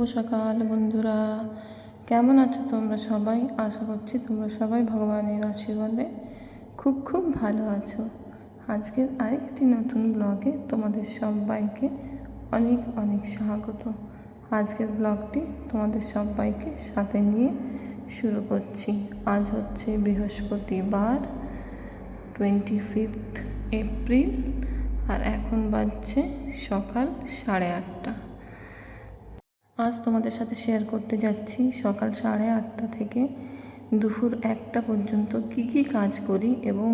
শুভ সকাল বন্ধুরা। কেমন আছো তোমরা সবাই? আশা করছি তোমরা সবাই ভগবানের আশীর্বাদে খুব খুব ভালো আছো। আজকের আরেকটি নতুন ব্লগে তোমাদের সবাইকে অনেক অনেক স্বাগত। আজকের ব্লগটি তোমাদের সবাইকে সাথে নিয়ে শুরু করছি। আজ হচ্ছে বৃহস্পতিবার টোয়েন্টি ফিফথ এপ্রিল আর এখন বাজছে সকাল সাড়ে আটটা। আজ তোমাদের সাথে শেয়ার করতে যাচ্ছি সকাল সাড়ে আটটা থেকে দুপুর একটা পর্যন্ত কি কি কাজ করি এবং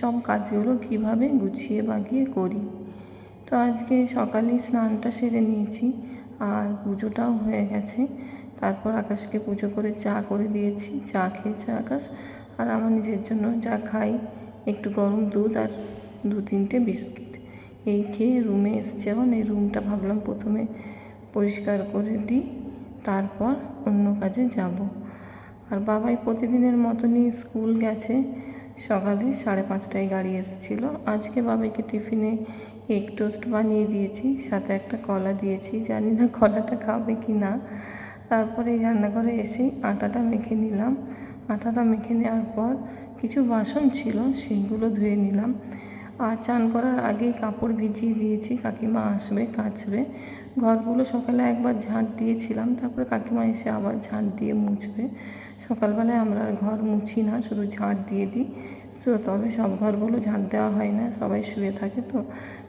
সব কাজগুলো কীভাবে গুছিয়ে বাগিয়ে করি। তো আজকে সকালেই স্নানটা সেরে নিয়েছি, আর পুজোটাও হয়ে গেছে। তারপর আকাশকে পুজো করে চা করে দিয়েছি, চা খেয়েছে আকাশ, আর আমার নিজের জন্য যা খাই, একটু গরম দুধ আর দু তিনটে বিস্কিট। এই খেয়ে রুমে এসছে এখন এই রুমটা ভাবলাম প্রথমে পরিষ্কার করে দিই, তারপর অন্য কাজে যাব। আর বাবাই প্রতিদিনের মতনই স্কুল গেছে। সকালে সাড়ে পাঁচটায় গাড়ি এসেছিল। আজকে বাবাইকে টিফিনে এগ টোস্ট বানিয়ে দিয়েছি, সাথে একটা কলা দিয়েছি। জানি না কলাটা খাবে কি না। তারপরে রান্নাঘরে এসেই আটাটা মেখে নিলাম। আটাটা মেখে নেওয়ার পর কিছু বাসন ছিল, সেইগুলো ধুয়ে নিলাম। আর চান করার আগেই কাপড় ভিজিয়ে দিয়েছি। কাকিমা আসবে, কাচবে। ঘরগুলো সকালে একবার ঝাঁট দিয়েছিলাম, তারপরে কাকিমা এসে আবার ঝাঁট দিয়ে মুছবে। সকালবেলায় আমরা ঘর মুছি না, শুধু ঝাঁট দিয়ে দিই। তো তবে সব ঘরগুলো ঝাঁট দেওয়া হয় না, সবাই শুয়ে থাকে তো।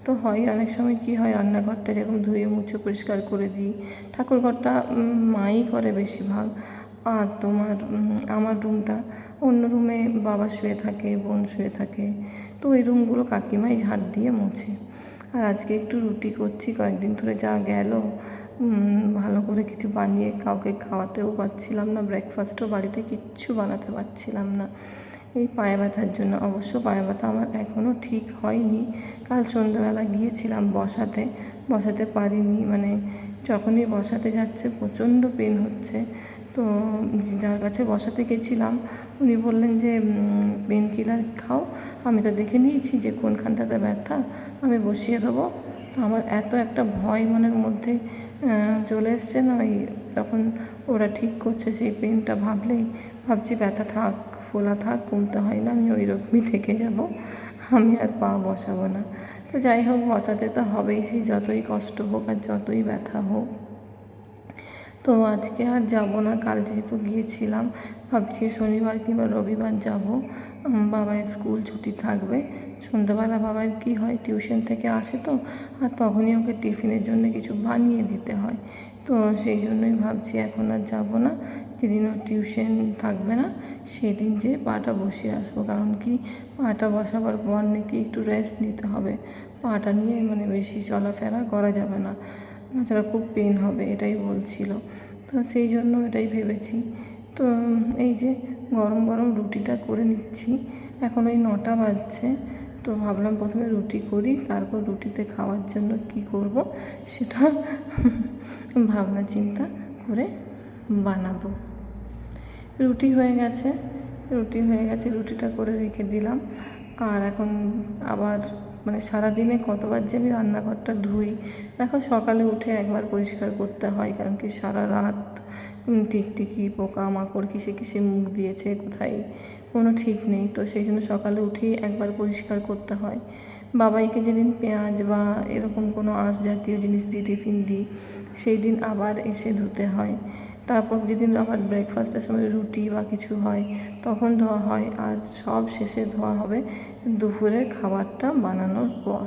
তো হয় অনেক সময় কি হয়, রান্নাঘরটা যেরকম ধুয়ে মুছে পরিষ্কার করে দিই। ঠাকুরঘরটা মাই করে বেশিরভাগ। আর তোমার আমার রুমটা অন্য রুমে বাবা শুয়ে থাকে, বোন শুয়ে থাকে। তো ওই রুমগুলো কাকিমাই ঝাড় দিয়ে মোছে। আর আজকে একটু রুটি করছি, কয়েকদিন ধরে যা গেল। ভালো করে কিছু বানিয়ে কাউকে খাওয়াতেও পারছিলাম না ব্রেকফাস্টও বাড়িতে কিচ্ছু বানাতে পারছিলাম না। এই পায়ে ব্যথার জন্য। অবশ্য পায়ে ব্যথা আমার এখনও ঠিক হয়নি। কাল সন্ধ্যাবেলা গিয়েছিলাম বসাতে। বসাতে পারিনি মানে যখনই বসাতে যাচ্ছে প্রচণ্ড পেন হচ্ছে। তো যার কাছে বসাতে গেছিলাম, উনি বললেন যে পেন কিলার খাও। আমি তো দেখে নিয়েছি যে কোনখানটাতে ব্যথা। আমি বসিয়ে দেবো। তো আমার এত একটা ভয় মনের মধ্যে চলে এসছে না, ওই যখন ওরা ঠিক করছে সেই পেনটা ভাবলেই ভাবছি, ব্যথা থাক, ফোলা থাক কমতে হয় না, আমি ওই রকমই থেকে যাব। আমি আর পা বসাবো না। তো যাই হোক, বসাতে তো হবেই সেই যতই কষ্ট হোক আর যতই ব্যথা হোক। তো আজকে আর যাব না, কাল যেহেতু গিয়েছিলাম, ভাবছি শনিবার কিংবা রবিবার যাব। বাবার স্কুল ছুটি থাকবে। সন্ধ্যাবেলা বাবার কি হয়, টিউশন থেকে আসে তো, আর তখনই ওকে টিফিনের জন্য কিছু বানিয়ে দিতে হয়। তো সেই জন্যই ভাবছি এখন আর যাব না। যেদিন ওর টিউশন থাকবে না, সেদিন যে পাটা বসিয়ে আসব। কারণ কি, পাটা বসাবার পর নাকি একটু রেস্ট নিতে হবে। পাটা নিয়ে মানে বেশি চলাফেরা করা যাবে না। তাছাড়া খুব পেন হবে, এটাই বলছিল। তো সেই জন্য এটাই ভেবেছি। তো, এই যে গরম গরম রুটিটা করে নিচ্ছি। এখন ওই নটা বাজছে। তো ভাবলাম প্রথমে রুটি করি, তারপর রুটিতে খাওয়ার জন্য কি করব সেটা ভাবনা চিন্তা করে বানাবো। রুটি হয়ে গেছে, রুটি হয়ে গেছে, রুটিটা করে রেখে দিলাম। আর এখন আবার মানে সারাদিনে কতবার যে আমি রান্নাঘরটা ধুই, দেখো সকালে উঠে একবার পরিষ্কার করতে হয়, কারণ কি সারা রাত টিকটিকি পোকা মাকড় কিসে কিসে মুখ দিয়েছে, কোথায় কোনো ঠিক নেই। তো সেই জন্য সকালে উঠেই একবার পরিষ্কার করতে হয়। বাবাইকে যেদিন পেঁয়াজ বা এরকম কোনো আঁশ জাতীয় জিনিস দিয়ে টিফিন দিই, সেই দিন আবার এসে ধুতে হয়। তারপর যেদিন আবার ব্রেকফাস্টের সময় রুটি বা কিছু হয়, তখন ধোয়া হয় আর সব শেষে ধোয়া হবে দুপুরের খাবারটা বানানোর পর।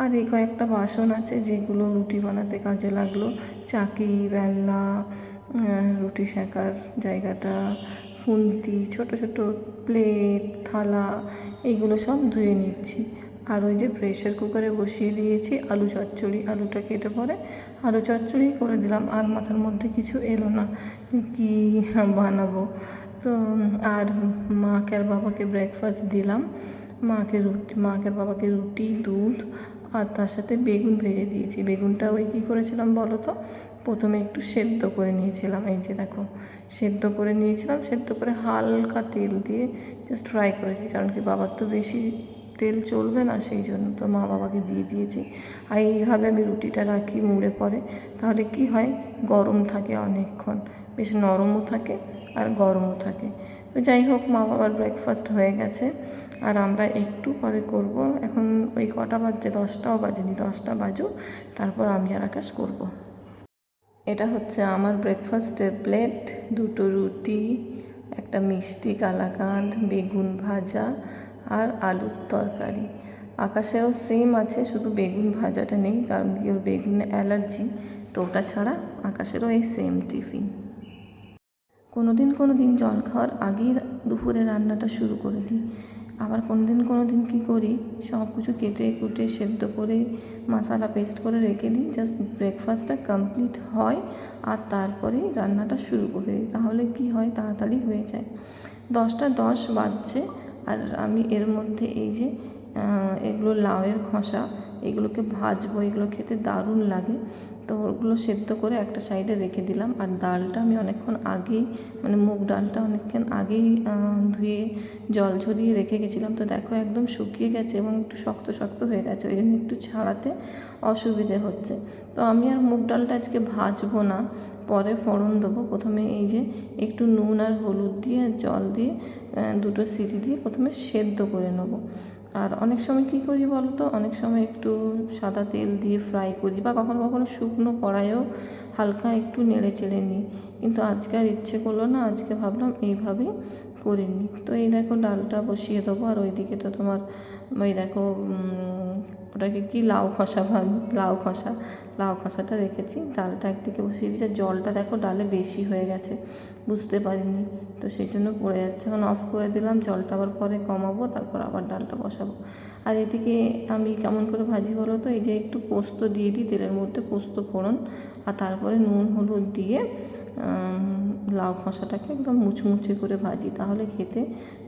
আর এই কয়েকটা বাসন আছে যেগুলো রুটি বানাতে কাজে লাগল। চাকি বেল্লা রুটি সেকার জায়গাটা, খুন্তি, ছোট ছোট প্লেট থালা, এগুলো সব ধুয়ে নিচ্ছি। আর ওই যে প্রেশার কুকারে বসিয়ে দিয়েছি আলু চচ্চড়ি, আলুটা কেটে পরে আলু চচ্চড়ি করে দিলাম। আর মাথার মধ্যে কিছু এলো না কী বানাবো। তো, আর মাকে আর বাবাকে ব্রেকফাস্ট দিলাম। মাকে রুটি, মাকে আর বাবাকে রুটি, দুধ আর তার সাথে বেগুন ভেজে দিয়েছি। বেগুনটা ওই কী করেছিলাম বলো তো? প্রথমে একটু সেদ্ধ করে নিয়েছিলাম। এই যে দেখো, সেদ্ধ করে নিয়েছিলাম। সেদ্ধ করে হালকা তেল দিয়ে জাস্ট ফ্রাই করেছি। কারণ কি বাবার তো বেশি তেল চলবে না, সেই জন্য তো মা বাবাকে দিয়ে দিয়েছি। আর এইভাবে আমি রুটিটা রাখি, মুড়ে পরে তাহলে কি হয়? গরম থাকে অনেকক্ষণ। বেশ নরমও থাকে আর গরমও থাকে। তো যাই হোক, মা বাবার ব্রেকফাস্ট হয়ে গেছে। আর আমরা একটু পরে করব। এখন ওই কটা বাজছে, দশটাও বাজেনি, দশটা বাজুক। তারপর আমি আর আকাশ করব। এটা হচ্ছে আমার ব্রেকফাস্টের প্লেট দুটো রুটি, একটা মিষ্টি কালাকাঁদ, বেগুন ভাজা আর আলুর তরকারি। আকাশেরও সেম আছে, শুধু বেগুন ভাজাটা নেই, কারণ কি ওর বেগুনে অ্যালার্জি, তো ওটা ছাড়া আকাশেরও এই সেম টিফিন কোনো দিন কোনো দিন জল খাওয়ার আগেই দুপুরে রান্নাটা শুরু করে দিই। আবার কোনো দিন কোনো দিন কী করি, সব কিছু কেটে কুটে সেদ্ধ করে মশলা পেস্ট করে রেখে দিই জাস্ট ব্রেকফাস্টটা কমপ্লিট হয় আর তারপরেই রান্নাটা শুরু করে দিই। তাহলে কি হয়, তাড়াতাড়ি হয়ে যায়। দশটা দশ বাজছে আর আমি এর মধ্যে এই যে এগুলো লাউয়ের খোসা, এগুলোকে ভাজবো, এগুলো খেতে দারুণ লাগে। তো ওগুলো সেদ্ধ করে একটা সাইডে রেখে দিলাম। আর ডালটা আমি অনেকক্ষণ আগেই মানে মুগ ডালটা অনেকক্ষণ আগেই ধুয়ে জল ঝরিয়ে রেখে গেছিলাম। তো দেখো একদম শুকিয়ে গেছে এবং একটু শক্ত শক্ত হয়ে গেছে, ওই জন্য একটু ছাড়াতে অসুবিধে হচ্ছে। তো আমি আর মুগ ডালটা আজকে ভাজবো না। পরে ফোড়ন দেবো। প্রথমে এই যে একটু নুন আর হলুদ দিয়ে আর জল দিয়ে দুটো সিটি দিয়ে প্রথমে সেদ্ধ করে নেব। আর অনেক সময় কি করি বলতো অনেক সময় একটু সাদা তেল দিয়ে ফ্রাই করি বা কখনো কখনো শুকনো কড়াইও হালকা একটু নেড়ে চেড়ে নিই। কিন্তু আজকে আর ইচ্ছে করল না, আজকে ভাবলাম এইভাবেই করে নিই তো এই দেখো ডালটা বসিয়ে দেবো আর ওইদিকে তো তোমার, ওই দেখো ওটাকে কি লাউ খসা ভাগ লাউ খসা, লাউ খসাটা রেখেছি। ডালটা একদিকে বসিয়ে দিয়েছি। জলটা দেখো ডালে বেশি হয়ে গেছে, বুঝতে পারিনি। তো সেই জন্য পড়ে যাচ্ছে। এখন অফ করে দিলাম, জলটা আবার পরে কমাবো, তারপর আবার ডালটা বসাবো। আর এদিকে আমি কেমন করে ভাজি বলো তো, এই যে একটু পোস্ত দিয়ে দিই, তেলের মধ্যে পোস্ত ফোড়ন, আর তারপরে নুন, হলুদ দিয়ে লাউ খোসাটাকে একদম মুচমুচে করে ভাজি, তাহলে খেতে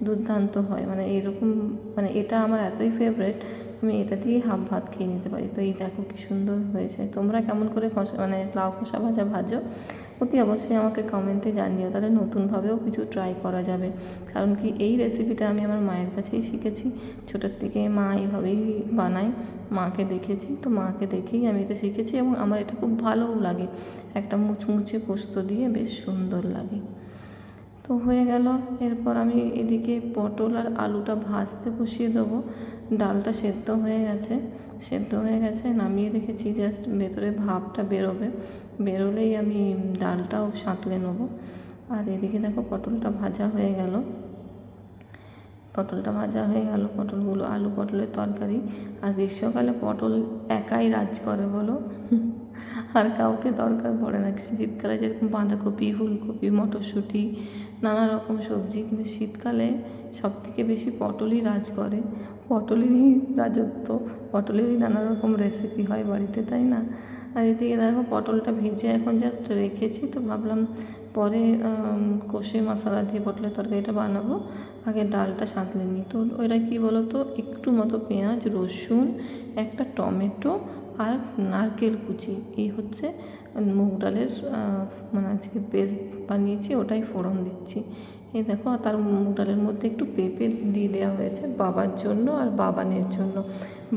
দুর্দান্ত হয়। মানে এরকম মানে এটা আমার এতই ফেভারেট আমি এটা দিয়ে হাফ ভাত খেয়ে নিতে পারি। তো এই দেখো কি সুন্দর হয়েছে। তোমরা কেমন করে খসা মানে লাউ খোসা ভাজা ভাজো। অতি অবশ্যই আমাকে কমেন্টে জানিও, তাহলে নতুনভাবেও কিছু ট্রাই করা যাবে। কারণ কি এই রেসিপিটা আমি আমার মায়ের কাছেই শিখেছি। ছোটোর থেকে মা এইভাবেই বানায়, মাকে দেখেছি, তো মাকে দেখেই আমি এটা শিখেছি এবং আমার এটা খুব ভালোও লাগে। একটা মুচমুচে পোস্ত দিয়ে বেশ সুন্দর লাগে। তো হয়ে গেল, এরপর আমি এদিকে পটল আর আলুটা ভাজতে বসিয়ে দেবো। ডালটা সেদ্ধ হয়ে গেছে। সেদ্ধ হয়ে গেছে, নামিয়ে রেখেছি জাস্ট ভেতরে ভাপটা বেরোবে। বেরোলেই আমি ডালটাও সাঁতলে নেব। আর এদিকে দেখো পটলটা ভাজা হয়ে গেল। পটলটা ভাজা হয়ে গেল, পটলগুলো, আলু পটলের তরকারি। আর গ্রীষ্মকালে পটল একাই রাজ করে বলো? আর কাউকে দরকার পড়ে না। শীতকালে যেরকম বাঁধাকপি, ফুলকপি, মটরশুঁটি, নানা রকম সবজি, কিন্তু শীতকালে সব থেকে বেশি পটলই রাজ করে। পটলেরই রাজত্ব, পটলেরই নানা রকম রেসিপি হয় বাড়িতে, তাই না? আর এদিকে দেখো পটলটা ভেজে এখন জাস্ট রেখেছি, তো ভাবলাম পরে কষে মশলা দিয়ে পটলের তরকারিটা বানাবো। আগে ডালটা সাঁতলে নিই। তো ওইটা কী বলো তো একটু মতো পেঁয়াজ, রসুন, একটা টমেটো আর নারকেল কুচি। এই হচ্ছে মুগ ডালের মানে আজকে পেস্ট বানিয়েছি, ওটাই ফোড়ন দিচ্ছি। এই দেখো তার মুগ ডালের মধ্যে একটু পেঁপে দিয়ে দেওয়া হয়েছে বাবার জন্য আর বাবানের জন্য।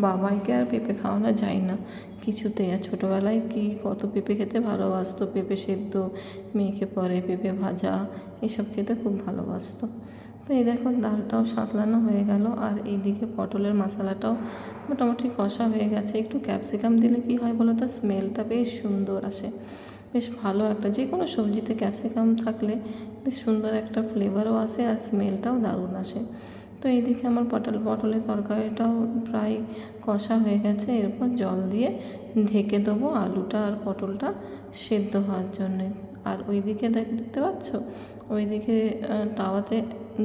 বাবাইকে আর পেঁপে খাওয়ানো যায় না কিছুতেই। আর ছোটোবেলায় কি কত পেঁপে খেতে ভালোবাসতো, পেঁপে সেদ্ধ মেয়েকে পরে পেঁপে ভাজা, এসব খেতে খুব ভালোবাসতো। তো এই দেখো, ডালটাও সাঁতলানো হয়ে গেল আর এইদিকে পটলের মশলাটাও মোটামুটি কষা হয়ে গেছে। একটু ক্যাপসিকাম দিলে কি হয় বলো তো? স্মেলটা বেশ সুন্দর আসে। বেশ ভালো একটা যে কোনো সবজিতে ক্যাপসিকাম থাকলে বেশ সুন্দর একটা ফ্লেভারও আসে আর স্মেলটাও দারুণ আসে। তো এইদিকে আমার পটল, পটলের তরকারিটাও প্রায় কষা হয়ে গেছে, এরপর জল দিয়ে ঢেকে দেবো আলুটা আর পটলটা সেদ্ধ হওয়ার জন্যে। আর ওইদিকে দেখ দেখতে পাচ্ছ? ওইদিকে তাওয়াতে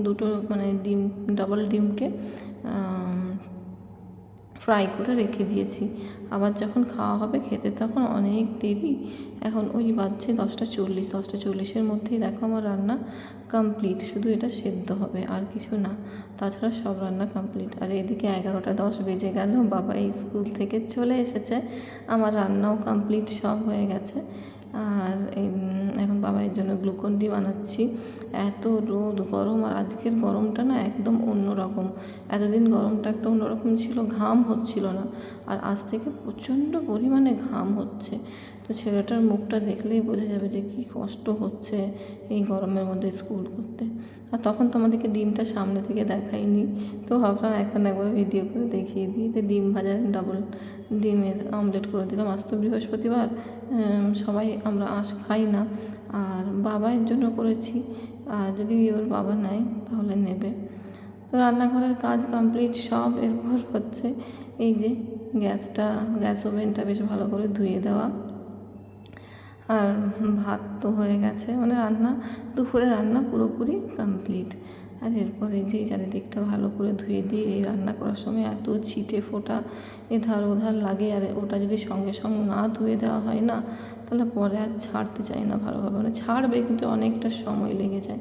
দুটো মানে ডিম ডাবল ডিমকে ফ্রাই করে রেখে দিয়েছি। আবার যখন খাওয়া হবে খেতে তখন অনেক দেরি। এখন ওই বাজছে দশটা চল্লিশ। দশটা চল্লিশের মধ্যেই দেখো আমার রান্না কমপ্লিট শুধু এটা সেদ্ধ হবে, আর কিছু না। তাছাড়া সব রান্না কমপ্লিট আর এদিকে এগারোটা দশ বেজে গেল। বাবা স্কুল থেকে চলে এসেছে। আমার রান্নাও কমপ্লিট সব হয়ে গেছে। আর এখন বাবাইয়ের জন্য গ্লুকন ডি বানাচ্ছি। এত রোদ, গরম, আর আজকের গরমটা না একদম অন্যরকম। এতদিন গরমটা একটা অন্যরকম ছিল, ঘাম হচ্ছিল না। আর আজ থেকে প্রচণ্ড পরিমাণে ঘাম হচ্ছে। তো ছেলেটার মুখটা দেখলেই বোঝা যাবে যে কী কষ্ট হচ্ছে এই গরমের মধ্যে স্কুল করতে। আর তখন তোমাদেরকে ডিমটা সামনে থেকে দেখাইনি। তো ভাবলাম এখন একবার ভিডিও করে দেখিয়ে দিই তো ডিম ভাজা ডাবল ডিমের অমলেট করে দিলাম। আজ তো বৃহস্পতিবার সবাই আমরা আঁশ খাই না। আর বাবার জন্য করেছি। আর যদি ওর বাবা নেয়, তাহলে নেবে। তো রান্নাঘরের কাজ কমপ্লিট সব এরপর হচ্ছে এই যে গ্যাসটা, গ্যাস ওভেনটা বেশ ভালো করে ধুয়ে দেওয়া। আর ভাত তো হয়ে গেছে মানে রান্না, দুপুরে রান্না পুরোপুরি কমপ্লিট আর এরপরে যে চারিদিকটা ভালো করে ধুয়ে দিয়ে এই রান্না করার সময় এত ছিটে ফোটা, এধার ওধার লাগে, আর ওটা যদি সঙ্গে সঙ্গে না ধুয়ে দেওয়া হয় না, তাহলে পরে আর ছাড়তে চাই না ভালোভাবে। মানে ছাড়বে কিন্তু অনেকটা সময় লেগে যায়।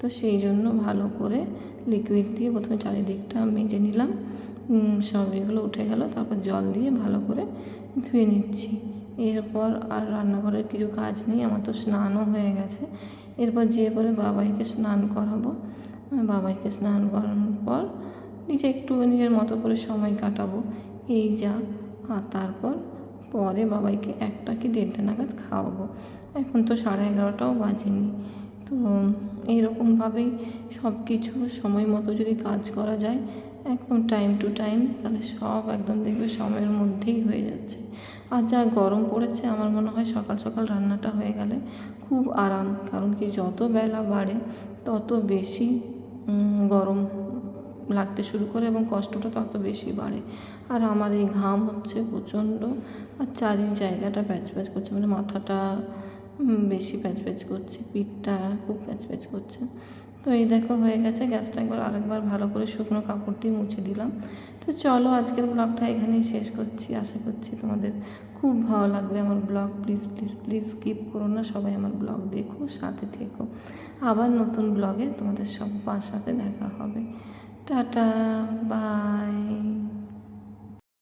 তো সেই জন্য ভালো করে লিকুইড দিয়ে প্রথমে চারিদিকটা মেজে নিলাম। সব এগুলো উঠে গেল, তারপর জল দিয়ে ভালো করে ধুয়ে নিচ্ছি। এরপর আর রান্নাঘরের কিছু কাজ নেই, আমার তো স্নানও হয়ে গেছে। এরপর যে করে বাবাইকে স্নান করাবো। বাবাইকে স্নান করানোর পর নিজে একটু নিজের মতো করে সময় কাটাবো। এই যা, আর তারপর পরে বাবাইকে একটা কি দেড়টা নাগাদ খাওয়াবো। এখন তো সাড়ে এগারোটাও বাজেনি। তো এইরকমভাবেই সব কিছু সময় মতো যদি কাজ করা যায় একদম টাইম টু টাইম তাহলে সব একদম দেখবে সময়ের মধ্যেই হয়ে যাচ্ছে। আর যা গরম পড়েছে, আমার মনে হয় সকাল সকাল রান্নাটা হয়ে গেলে খুব আরাম, কারণ কি যত বেলা বাড়ে, তত বেশি গরম লাগতে শুরু করে এবং কষ্টটা তত বেশি বাড়ে। আর আমার এই ঘাম হচ্ছে প্রচণ্ড, আর চারি জায়গাটা প্যাচ প্যাচ করছে মানে মাথাটা বেশি প্যাচ প্যাচ করছে, পিঠটা খুব প্যাচ প্যাচ করছে। তো এই দেখো হয়ে গেছে, গ্যাসটা একবার আরেকবার ভালো করে শুকনো কাপড় দিয়ে মুছে দিলাম। তো চলো আজকের ব্লগটা এখানেই শেষ করছি। আশা করছি তোমাদের খুব ভালো লাগবে আমার blog. Please please please skip করো না, সবাই আমার ব্লগ দেখো, সাথে থেকো। আবার নতুন ব্লগে তোমাদের সব সাথে দেখা হবে। Tata, bye.